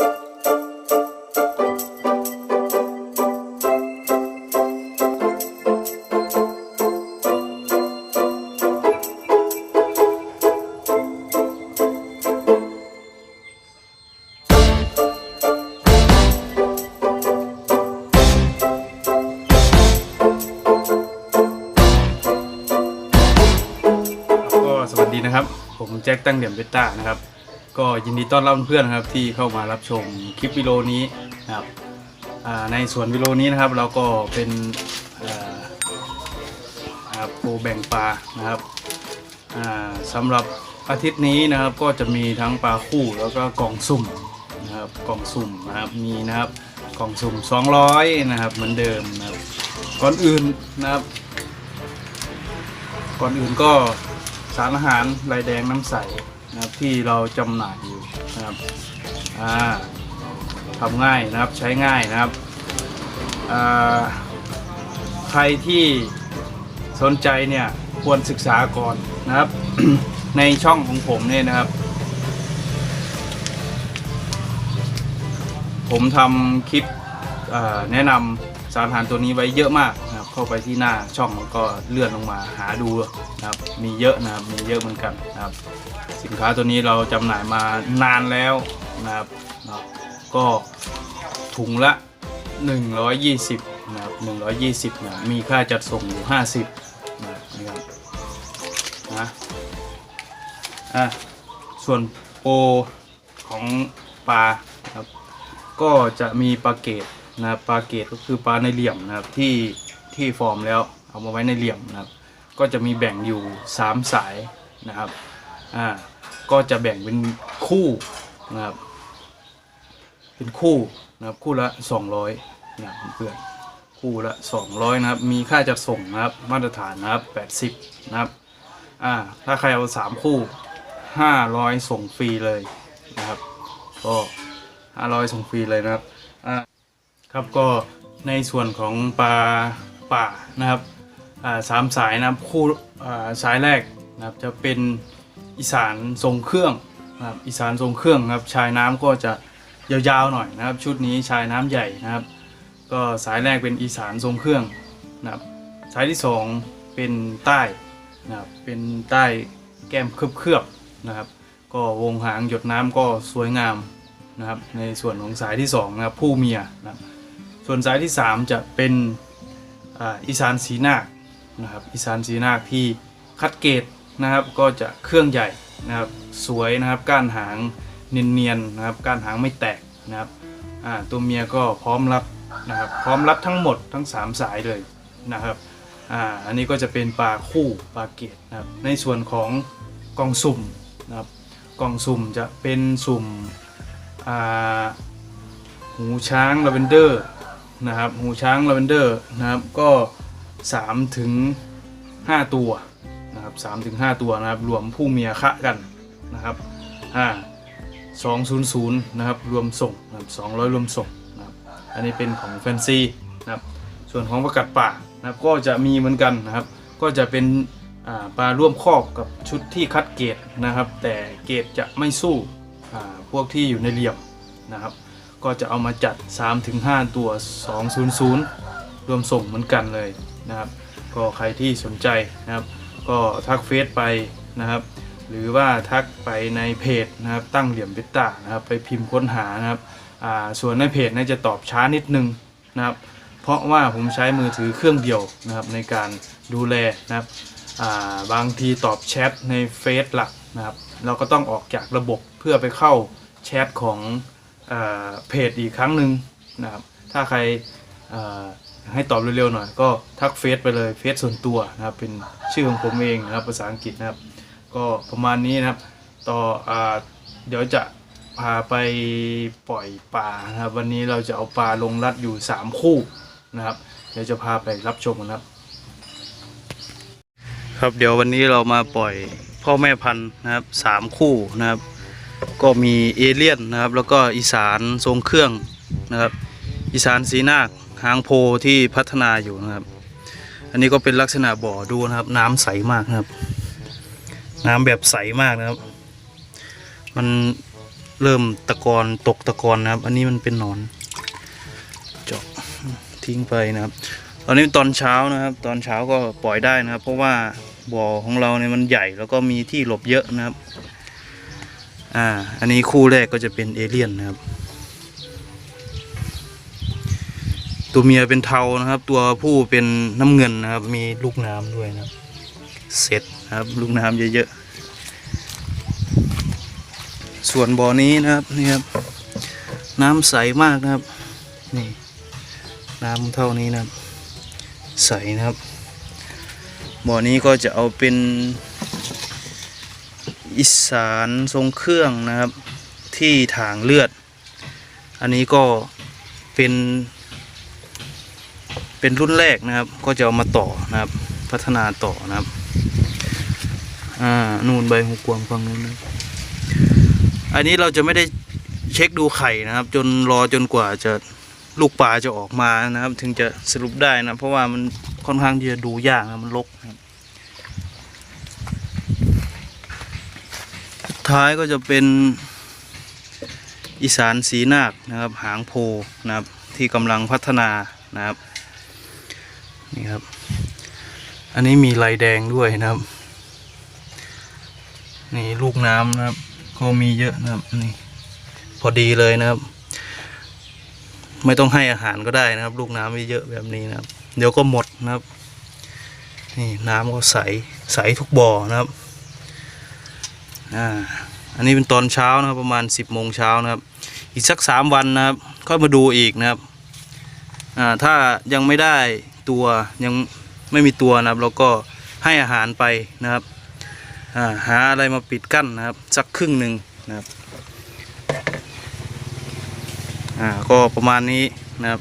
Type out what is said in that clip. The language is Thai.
ก็สวัสดีนะครับ ผมแจ็คตั้งเดี่ยมเบต้านะครับ ก็ยินดีต้อนรับเพื่อนครับที่เข้ามารับชมคลิปวิดีโอนี้นะครับในส่วนวิดีโอนี้นะครับเราก็เป็นปูแบ่งปลานะครับอ่าสำหรับอาทิตย์นี้นะครับก็จะมีทั้งปลาคู่แล้วก็กล่องสุ่มนะครับกล่องสุ่มนะครับมีนะครับกล่องสุ่ม 200 นะครับเหมือนเดิมนะครับก่อนอื่นนะครับ ก่อนอื่นก็สารอาหารลายแดงน้ำใส นะครับที่เราจำหน่ายอยู่นะครับอ่าทำง่ายนะครับใช้ง่ายนะครับอ่าใครที่สนใจเนี่ยควรศึกษาก่อนนะครับ ในช่องของผมเนี่ยนะครับ ผมทำคลิปแนะนำสารอาหารตัวนี้ไว้เยอะมาก เข้าไปที่หน้าช่องแล้วก็เลื่อนลงมาหาดูนะครับ มีเยอะนะครับ มีเยอะเหมือนกันนะครับ สินค้าตัวนี้เราจำหน่ายมานานแล้วนะครับนะก็ถุงละ 120นะครับ120นะมีค่าจัดส่งอยู่ 50นะครับนะอะส่วนโปของปลาครับก็จะมีปลาเกต นะครับปลาเกตก็คือปลาในเหลี่ยมนะครับที่ที่ฟอร์มแล้วเอามาไว้ในเหลี่ยมนะครับ ก็จะมีแบ่งอยู่ 3 สายนะครับอ่าก็จะแบ่งเป็นคู่นะครับ เป็นคู่นะครับคู่ละ 200นะครับเพื่อนคู่ละ 200นะครับมีค่าจัดส่งนะครับมาตรฐานนะครับ80นะครับอ่าถ้าใครเอา 3 คู่ 500 ส่งฟรีเลยนะครับก็500 ส่งฟรีเลยนะครับอ่า ครับก็ในส่วนของปลาป่านะครับสามสายนะครับคู่สายแรกนะครับจะเป็นอีสานทรงเครื่องนะครับอีสานทรงเครื่องครับชายน้ำก็จะยาวๆหน่อยนะครับ ชุดนี้ชายน้ำใหญ่นะครับ ก็สายแรกเป็นอีสานทรงเครื่องนะครับสายที่สองเป็นใต้นะครับเป็นใต้แก้มเคลือบๆนะครับ ก็วงหางหยดน้ำก็สวยงามนะครับในส่วนของสายที่2นะครับผู้เมียนะครับ ส่วนสายที่ 3 จะเป็นอ,อีสานสีนาคนะครับอีสานสีนาคที่คัดเกรดนะครับก็จะเครื่องใหญ่นะครับสวยนะครับก้านหางเนียนๆนะครับก้านหางไม่แตกนะครับตัวเมียก็พร้อมรับนะครับพร้อมรับทั้งหมดทั้ง 3 สายเลยนะครับอ,อันนี้ก็จะเป็นปลาคู่ปลาเกรดนะครับในส่วนของกล่องสุ่มนะครับกล่องสุ่มจะเป็นสุ่มหูช้างลาเวนเดอร์ นะครับหูช้างลาเวนเดอร์นะครับก็3ถึง5ตัวนะครับ3ถึง5ตัวนะครับรวมผู้เมียคะกันนะครับอ่า200นะครับรวมส่งนะครับ200 รวมส่งนะครับอันนี้เป็นของแฟนซีนะครับส่วนของประกัดป่านะครับก็จะมีเหมือนกันนะครับ ก็จะเป็นปลาร่วมคอกกับชุดที่คัดเกรดนะครับ แต่เกรดจะไม่สู้พวกที่อยู่ในเหลี่ยมนะครับ ก็จะเอามาจัด 3-5 ตัว 200 รวมส่งเหมือนกันเลยนะครับ ก็ใครที่สนใจนะครับ ก็ทักเฟซไปนะครับ หรือว่าทักไปในเพจนะครับ ตั้งเหลี่ยมเบต้านะครับ ไปพิมพ์ค้นหานะครับอ่าส่วนในเพจน่าจะตอบช้านิดนึงนะครับ เพราะว่าผมใช้มือถือเครื่องเดียวนะครับในการดูแลนะครับอ่าบางทีตอบแชทในเฟซหลักนะครับ เราก็ต้องออกจากระบบเพื่อไปเข้าแชทของ เพจอีกครั้งหนึ่งนะครับ ถ้าใครอ่าให้ตอบเร็วๆหน่อยก็ทักเฟซไปเลยเฟซส่วนตัวนะครับ เป็นชื่อของผมเองนะครับภาษาอังกฤษนะครับ ก็ประมาณนี้นะครับ ต่ออเดี๋ยวจะพาไปปล่อยปลานะครับ วันนี้เราจะเอาปลาลงรัดอยู่ 3 คู่นะครับ เดี๋ยวจะพาไปรับชมกันครับ ครับเดี๋ยววันนี้เรามาปล่อยพ่อแม่พันธุ์นะครับสามคู่นะครับ ก็มีเอเลี่ยนนะครับ แล้วก็อีสานทรงเครื่องนะครับ อีสานสีนาคหางโพที่พัฒนาอยู่นะครับ อันนี้ก็เป็นลักษณะบ่อดูนะครับ น้ำใสมากนะครับ น้ำแบบใสมากนะครับ มันเริ่มตะกอนตกตะกอนนะครับ อันนี้มันเป็นหนอนเจาะทิ้งไปนะครับ ตอนนี้ตอนเช้านะครับ ตอนเช้าก็ปล่อยได้นะครับ เพราะว่าบ่อของเราเนี่ยมันใหญ่แล้วก็มีที่หลบเยอะนะครับ อ่า อันนี้คู่แรกก็จะเป็นเอเลี่ยนนะครับ ตัวเมียเป็นเทานะครับ ตัวผู้เป็นน้ำเงินนะครับ มีลูกน้ำด้วยนะครับ เสร็จนะครับ ลูกน้ำเยอะๆ ส่วนบ่อนี้นะครับนี่ครับ น้ำใสมากนะครับ นี่ น้ำเท่านี้นะครับ ใสนะครับบ่อนี้ก็จะเอาเป็น อีสานทรงเครื่องนะครับ ที่ถางเลือด อันนี้ก็เป็น เป็นรุ่นแรกนะครับ ก็จะเอามาต่อนะครับ พัฒนาต่อนะครับ อ่า นูนใบหูกวางฟังนู้นนะอันนี้เราจะไม่ได้เช็คดูไข่นะครับ จนรอจนกว่าจะลูกปลาจะออกมานะครับ ถึงจะสรุปได้นะ เพราะว่ามันค่อนข้างที่จะดูยากนะมันรกนะครับสุด ท้ายก็จะเป็นอีสานสีนาคนะครับหางโพนะครับที่กำลังพัฒนานะครับนี่ครับ อันนี้มีลายแดงด้วยนะครับ นี่ลูกน้ำนะครับ ก็มีเยอะนะครับนี่พอดีเลยนะครับ ไม่ต้องให้อาหารก็ได้นะครับ ลูกน้ำมีเยอะแบบนี้นะครับ เดี๋ยวก็หมดนะครับ นี่น้ำก็ใสใสทุกบ่อนะครับ อ่าอันนี้เป็นตอนเช้านะครับประมาณสิบโมงเช้านะครับ อีกสักสามวันนะครับค่อยมาดูอีกนะครับอ่าถ้ายังไม่ได้ตัวยังไม่มีตัวนะครับเราก็ให้อาหารไปนะครับอ่าหาอะไรมาปิดกั้นนะครับ สักครึ่งหนึ่งนะครับอ่าก็ประมาณนี้นะครับ